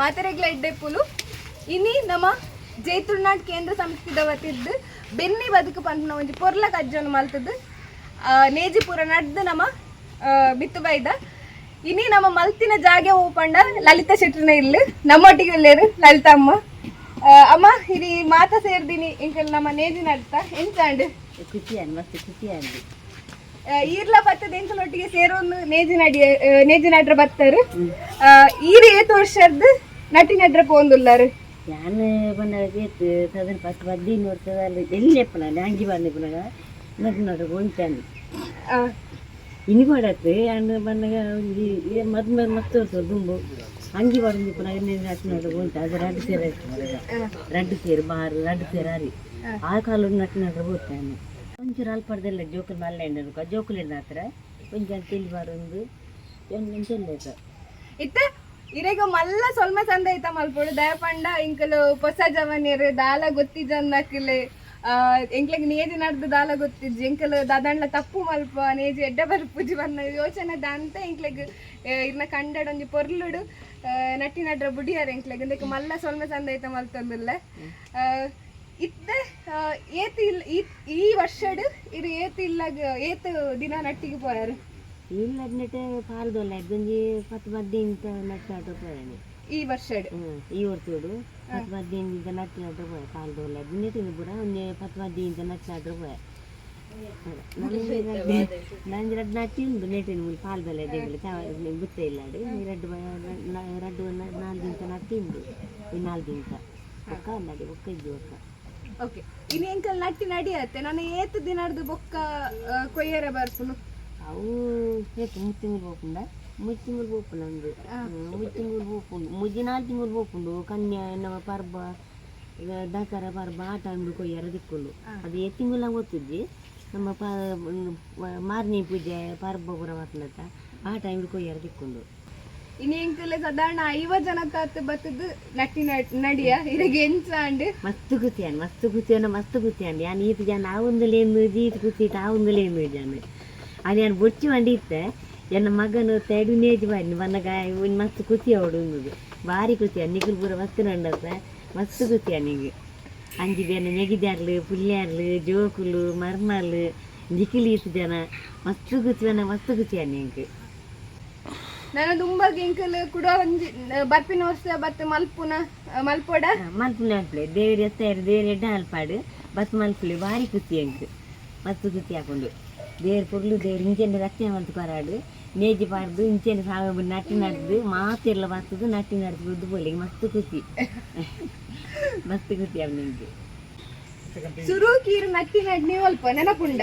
ಮಾತೆರೆಗ್ಲ ಎಡ್ಡೆಪ್ಪುಲು ಇನಿ ನಮ್ಮ ಜೈತುರ್ನಾಡ್ ಕೇಂದ್ರ ಸಂಸ್ಥೆದ ವತಿದ್ದು ಬೆನ್ನಿ ಬದುಕು ಪಂಪನ ಒಂಜಿ ಪೊರ್ಲ ಕಜ್ಜನ್ನು ಮಲ್ತದ್ದು ನೇಜಿಪುರ ನೇಜಿ ಪೂರ ನಡ್ದು ನಮ್ಮ ಬಿತ್ತು ಬೈದ. ಇನಿ ನಮ್ಮ ಮಲ್ತಿನ ಜಾಗೆ ಓಪಂಡ ಲಲಿತಾ ಶೆಟ್ಟಿನ ಇಲ್ಲಿ. ನಮ್ಮೊಟ್ಟಿಗೆ ಇಲ್ಲೇರು ಲಲಿತಾ ಅಮ್ಮ. ಅಮ್ಮ ಇಲ್ಲಿ ಮಾತ ಸೇರ್ದಿನಿ. ಇಂಕಲ್ ನಮ್ಮ ನೇಜಿ ನಡ್ತಾ. ಎಂಚಾಂಡ್ ಖುಷಿಯಾನ್ ಮಸ್ತ್ ಖುಷಿಯಾನ್ರಿ ಈರ್ಲ ಬತ್ತದ ಎಂಕಲೊಟ್ಟಿಗೆ ಸೇರೋನು ನೇಜಿ ನಡಿ ಆ, ನೇಜಿ ನಡ್ರ ಬತ್ತರು ಆ, ಈರು ಏತು ವರ್ಷದ್ದು ನಟಿ ನಡ್ರ ಪೋಂದುಲ್ಲಾರು ಯಾನ್ ಬಂದಾಗ ಏತ್ ಸದನ್ ಫಸ್ಟ್ ಹದಿನೈದು ವರ್ಷದಲ್ಲಿ ಎಲ್ಲಿ ಎಪ್ಪನ ಅಂಗಿ ಬಂದ ಪುನಗ ನಟ್ ನಟ ಉಂಟಾನು ಆ, ಇನಿ ಪಡತ್ತೆ ಅಣ್ಣ ಬಂದಾಗ ಒಂಜಿ ಮದ್ ಮದ್ ಮಸ್ತ್ ವರ್ಷ ದುಂಬು. ಅಂಗಿ ಪಡಂದಿ ಪುನಗ ಎಣ್ಣೆ ನಟ್ ನಟ ಉಂಟ ಅದು ರಡ್ಡು ಸೇರ ಆ, ರಡ್ಡು ಒಂಚೂರು ತಿಳಿ ಜೋಕುಲ್ ಮಲ್ಲ ಎಣ್ಣೆ ಜೋಕುಲ್ ಹತ್ರ. ಕೊಂಚ ತಿಳಿ ಬಾರೊಂದು ಎಣ್ಣೆ ಇತ್ತ, ಇರೆಗ ಮಲ್ಲ ಸೊಲ್ಮ ಚಂದ ಐತ ಮಲ್ಪೊಡು. ದಯಪಂಡ, ಇಂಕಲು ಹೊಸ ಜವನಿಯರು ದಾಲ ಗೊತ್ತಿಜನ್ನಕ್ಲೆ ಎಂಕ್ಲೆಗ್ ನೇಜಿ ನಡ್ದು ದಾಲ ಗೊತ್ತಿಜ್ಜಿ. ಎಂಕಲು ದಾದಂಡ್ಲ ತಪ್ಪು ಮಲ್ಪ, ನೇಜಿ ಎಡ್ಡ ಬರ್ಪುಜಿ ಬನ್ನ ಯೋಚನೆ ದಂತ ಎಂಕ್ಲೆಗ್ ಇರ್ನ ಕಂಡಡ ಒಂಜಿ ಪೊರ್ಲುಡು ನಟ್ಟಿ ನಡ್ರ ಬುಡಿಯಾರ ಎಂಕ್ಲೆಗ್ ಮಲ್ಲ ಸೊಲ್ಮ ಚಂದ ಐತ ಮಲ್ತೊಂದುಲ್ಲ. ಇತ್ತ ಏತ್ ಇಲ್ಲ ಈ- ವರ್ಷಡ್ ಇದು ಏತ್ ಇಲ್ಲಾಗ ಏತ್ ದಿನ ನಟ್ಟಿಗೆ ಪೋಯಾರು ಇಲ್ಲ ನೆಟ್ಟೆ ಪಾಲ್ದೊಲ್ಲ ಇದ್ದೊಂಜಿ ಪತ್ತು ಬದ್ದಿ ಇಂತ ನಟ್ಟು ಆಟ ಹೋಯಾನೆ ಈ ವರ್ಷಡ್ ಈ ವರ್ಷೋಡು ಪತ್ತು ಬದ್ದಿ ಇಂತ ನಟ್ಟು ಆಟ ಹೋಯ ಪಾಲ್ದೊಲ್ಲ. ದಿನ ತಿನ್ನು ಕೂಡ ಒಂದು ಪತ್ತು ಬದ್ದಿ ಇಂತ ನಟ್ಟು ಆಟ ಹೋಯ ನಂಜಿ ರಡ್ಡು ನಟ್ಟಿ ಉಂಡು ನೆಟ್ಟಿನ ಮುಲ್ ಪಾಲ್ದೊಲ್ಲ ದೇಗಲಿ ಗುತ್ತ ಇಲ್ಲ ಆಡು. ರಡ್ಡು ರಡ್ಡು ನಾಲ್ಕು ದಿನ ನಟ್ಟಿ ಉಂಡು ಈ ನಾಲ್ಕು ದಿನ ಒಕ್ಕ ನಡಿ ಒಕ್ಕ ಇದ್ದು ಒಕ್ಕ ಓಕೆ ಇನ್ನು ಎಂಕಲ್ ನಟ್ಟಿ ನಡಿಯತ್ತೆ. ನಾನು ಏತ್ ದಿನಡ್ದು ಬೊಕ್ಕ ಕೊಯ್ಯರೆ ಬರ್ಪುನು ಅವು ಏತು ಮೂರು ತಿಂಗಳು ಹೋಗ್ಕೊಂಡ ಮೂರು ತಿಂಗಳು ಹೋಗ್ಕೊಂಡು ಒಂದು ಮೂರು ತಿಂಗಳು ಹೋಗ್ಕೊಂಡು ಮುಜ್ಜಿ ನಾಲ್ಕು ತಿಂಗಳು ಹೋಗ್ಕೊಂಡು ಕನ್ಯಾ ನಮ್ಮ ಪರ್ಬ ದಸರ ಪರ್ಬ ಆ ಟೈಮ್ದು ಕೊಯ್ಯಾರ ದಿಕ್ಕೊಂಡು. ಅದು ಏ ತಿಂಗಳ ಓದ್ತಿದ್ವಿ. ನಮ್ಮ ಪ ಮಾರ್ನಿ ಪೂಜೆ ಪರ್ಬ ಪುರ ಬರ್ಲತ್ತ ಆ ಟೈಮ್ದು ಕೊಯ್ಯಾರ ದಿಕ್ಕೊಂಡು. ಇನ್ನು ಎಂಕಲ್ ಐವ ಜನ ಜನಕ್ಕೆ ಬತ್ತದು ನಟ್ಟಿ ನಡ್- ನಡಿಯ? ಇರಗೆ ಎಂತ ಅಂಡ್? ಮಸ್ತ್ ಕುತಿಯಾನ್ ಮಸ್ತ್ ಕುತಿಯನ್ನ ಮಸ್ತ್ ಕುತಿಯಾನ್ ಯಾನ್ ಈತ ಜಾನ ಆ ಒಂದಲೇನು ಜೀತ್ ಕುತಿಟ್ ಆ ಒಂದಲೇನು ಜಾನ ಅದು. ಯಾನ್ ಬೊಚ್ಚಿ ಮಂಡಿತ್ತೆ ಎನ್ನ ಮಗನು ತೆಡು ನೇಜ್ ಬಾರಿ ಬನ್ನಗ ಒಂದು ಮಸ್ತ್ ಕುತಿ ಅವಡು ಉಂದು ಭಾರಿ ಕುತಿಯ ನಿಗುಲ್ ಪೂರ ಮಸ್ತ್ ನಂಡತ್ತ ಮಸ್ತ್ ಕುತಿಯ ನಿಂಗೆ ಅಂಜಿ ಜನ ನೆಗಿದ್ಯಾರ್ಲು, ಪುಲ್ಯಾರ್ಲು, ಜೋಕುಲು ಮರ್ಮರ್ಲು ನಿಖಿಲೀತ್ ಜನ, ಮಸ್ತ್ ಕುತಿಯನ ಮಸ್ತ್ ಕುತಿಯ ನಿಂಗೆ ನಾನು ತುಂಬಾ ಗಿಂಕಲ್ ಕೂಡ ಒಂಜಿ ಬರ್ಪಿನ ವರ್ಷ ಬತ್ತ ಮಲ್ಪುನ ಮಲ್ಪೋಡ? ಮಲ್ಪುನ ಮಲ್ಪುಲೆ ದೇವರ ಸೇರಿ ದೇವರ ಎಡ್ಡ ಅಲ್ಪಾಡು ಬಸ್ ಮಲ್ಪುಲೆ ಭಾರಿ ಕುತಿ ಅಂಕ್ ಮಸ್ತ್ ಕುತಿ ಹಾಕೊಂಡು. ದೇವ್ರ ಕೊಡ್ಲು ದೇವ್ರ ಇಂಚೆಂಡೆ ರಕ್ಷಣೆ ಮಂತ್ ಕೊರಾಡು. ನೇಜಿ ಪಾಡ್ದು ಇಂಚೆಂಡೆ ಸಾವ ನಟ್ಟಿ ನಡ್ದು ಮಾತೆಲ್ಲ ಬರ್ತದು ನಟ್ಟಿ ನಡ್ದು ಬಿದ್ದು ಬೋಲಿಗೆ ಮಸ್ತ್ ಕುತ್ತಿ ಮಸ್ತ್ ಕುತಿ ಅವನಿಗೆ. ನಿಂಗೆ ಸುರು ಕೀರು ನಟ್ಟಿ ನಡ್ನಿ ಅಲ್ಪ ನೆನಪುಂಡ?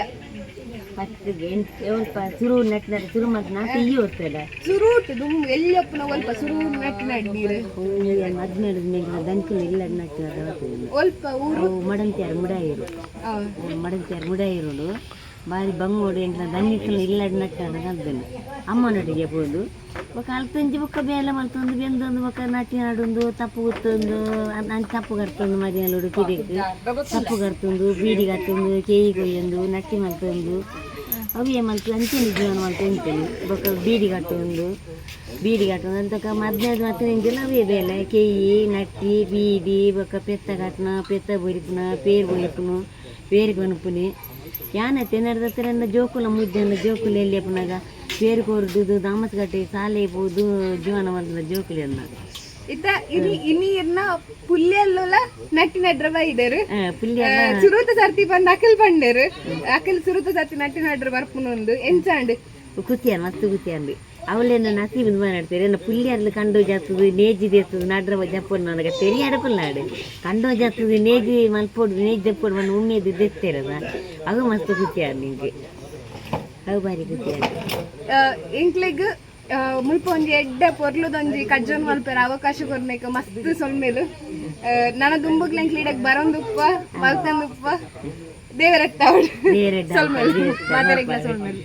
ಸ್ವಲ್ಪ ಸುರು ಮತ್ತೆ ಹೋಗ್ತದ. ದುಮ್ ಎಲ್ಲಿಯಪ್ಪನ ಒಲ್ಪ ಸುರು ನಟ್ಟಿ ನಡ್ನೀರು ಹದಿನೇಳು ಮೇಲೆ ದಂಕಲು ಇಲ್ಲ ನಟ್ಟಿ ಒಲ್ಪ ಊರು? ಅವು ಮಡಂತ್ಯಾರ ಮುಡಾಯಿರು. ಆ, ಮಡಂತ್ಯಾರ ಮುಡಾಯಿರೋಡು ಬಾರಿ ಬಂಗೋಡು ಎಂಟ್ಲ ದನ್ನಿಕ್ಕಲು ಇಲ್ಲ ನಟ್ಟಾಡ ಕಲ್ದನು ಅಮ್ಮನೊಟ್ಟಿಗೆ ಹೋದು. ಬೊಕ ಅಳ್ತಂಜಿ ಬೊಕ್ಕ ಬೇಲ ಮಲ್ತೊಂದು ಬೆಂದೊಂದು ಬೊಕ ನಾಟಿ ಆಡೊಂದು ತಪ್ಪು ಗೊತ್ತೊಂದು ನಾನು ತಪ್ಪು ಕರ್ತೊಂದು ಮರಿಯಲ್ಲಿ ಉಡು ತಪ್ಪು ಕರ್ತೊಂದು ಬೀಡಿ ಕಟ್ಟೊಂದು ಕೇಯಿ ಕೊಯ್ಯೊಂದು ನಟ್ಟಿ ಮಲ್ತೊಂದು ಅವಿಯ ಮಲ್ತು ಅಂಚೆನಿ ಜೀವನ ಮಲ್ತು ಉಂಟೇನು ಬೀಡಿ ಕಟ್ಟೊಂದು ಬೀಡಿ ಕಟ್ಟೊಂದು ಅಂತಕ ಮದ್ನದು ಮಾತ್ರ ಇಂಜೆಲ್ಲ ಅವೇ ಬೇಲೆ ಕೇಯಿ ನಟ್ಟಿ ಬೀಡಿ ಬೊಕ್ಕ ಪೆತ್ತ ಕಟ್ಟಣ ಪೆತ್ತ ಬೊರಿಪುನ ಪೇರು ಬೊರಿಪುನು ಪೇರು ಕೊನುಪುನಿ ಯಾನತ್ತೆ ನಡೆದತ್ತೆ ನನ್ನ ಜೋಕುಲ ಮುದ್ದೆ ಜೋಕುಲ ಎಲ್ಲಿ ಅಪ್ಪನಾಗ ಬೇರ್ಕೋರ್ದು ದಾಮಸ್ಗಟ್ಟೆ ಸಾಲೆ ಪೋದು ಜೀವನ ಮಲ್ಲ ಜೋಕುಲಿ ಅನ್ನೋದು ಇತ್ತ ಇನಿ ಇನಿ ಇರ್ನ ಪುಲ್ಲೆಲ್ಲ ನಟ್ಟಿ ನಡ್ರ ಬೈದರು ಸುರುತ ಸರ್ತಿ ಬಂದು ಅಕಲ್ ಬಂದೆರು ಅಕಲ್ ಸುರುತ ಸರ್ತಿ ನಟ್ಟಿ ನಡ್ರ ಬರ್ಪುನೊಂದು. ಎಂಚಾಂಡ್? ಕುತಿಯನ್ ಮಸ್ತ್ ಕುತಿಯನ್ರಿ ಅವಳೇನು ನಸೀಬಿಂದು ಮಾತಾಡ್ತಾರೆ ಏನು ಪುಲ್ಲಿಯರ್ಲು ಕಂಡು ಜಾತದು ನೇಜಿ ದೇತದು ನಡ್ರ ಜಪ್ಪೋದು ನನಗೆ ತೆರಿ ಅಡಪಲ್ಲಾಡು ಕಂಡು ಜಾತದು ನೇಜಿ ಮಲ್ಪೋಡು ನೇಜಿ ಜಪ್ಪೋಡು ಬಂದು ಉಮ್ಮೆದು ದೆತ್ತಿರದ. ಅದು ಮಸ್ತ್ ಖುಷಿಯಾದ ನಿಮಗೆ ಅವು ಬಾರಿ ಕುತ್ಯಾರು ಎಂಕ್ಲೆಗ್ ಮುಲ್ಪ ಒಂಜಿ ಎಡ್ಡೆ ಪೊರ್ಲುದೊಂಜಿ ಕಜ್ಜನ್ ಮಲ್ಪೆರ ಅವಕಾಶ ಕೊರ್ನೇಕ ಮಸ್ತ್ ಸೊಲ್ಮೇಲು. ನನ್ನ ದುಂಬುಗ್ಲ ಎಂಕ್ಲಿಡಕ್ ಬರೋಂದುಪ್ಪ ಮಲ್ತಂದುಪ್ಪ ದೇವರತ್ತ ಸೊಲ್ಮೆಲು ಮಾತಾಡಿಗ್ಲ ಸೊಲ್ಮೆಲು.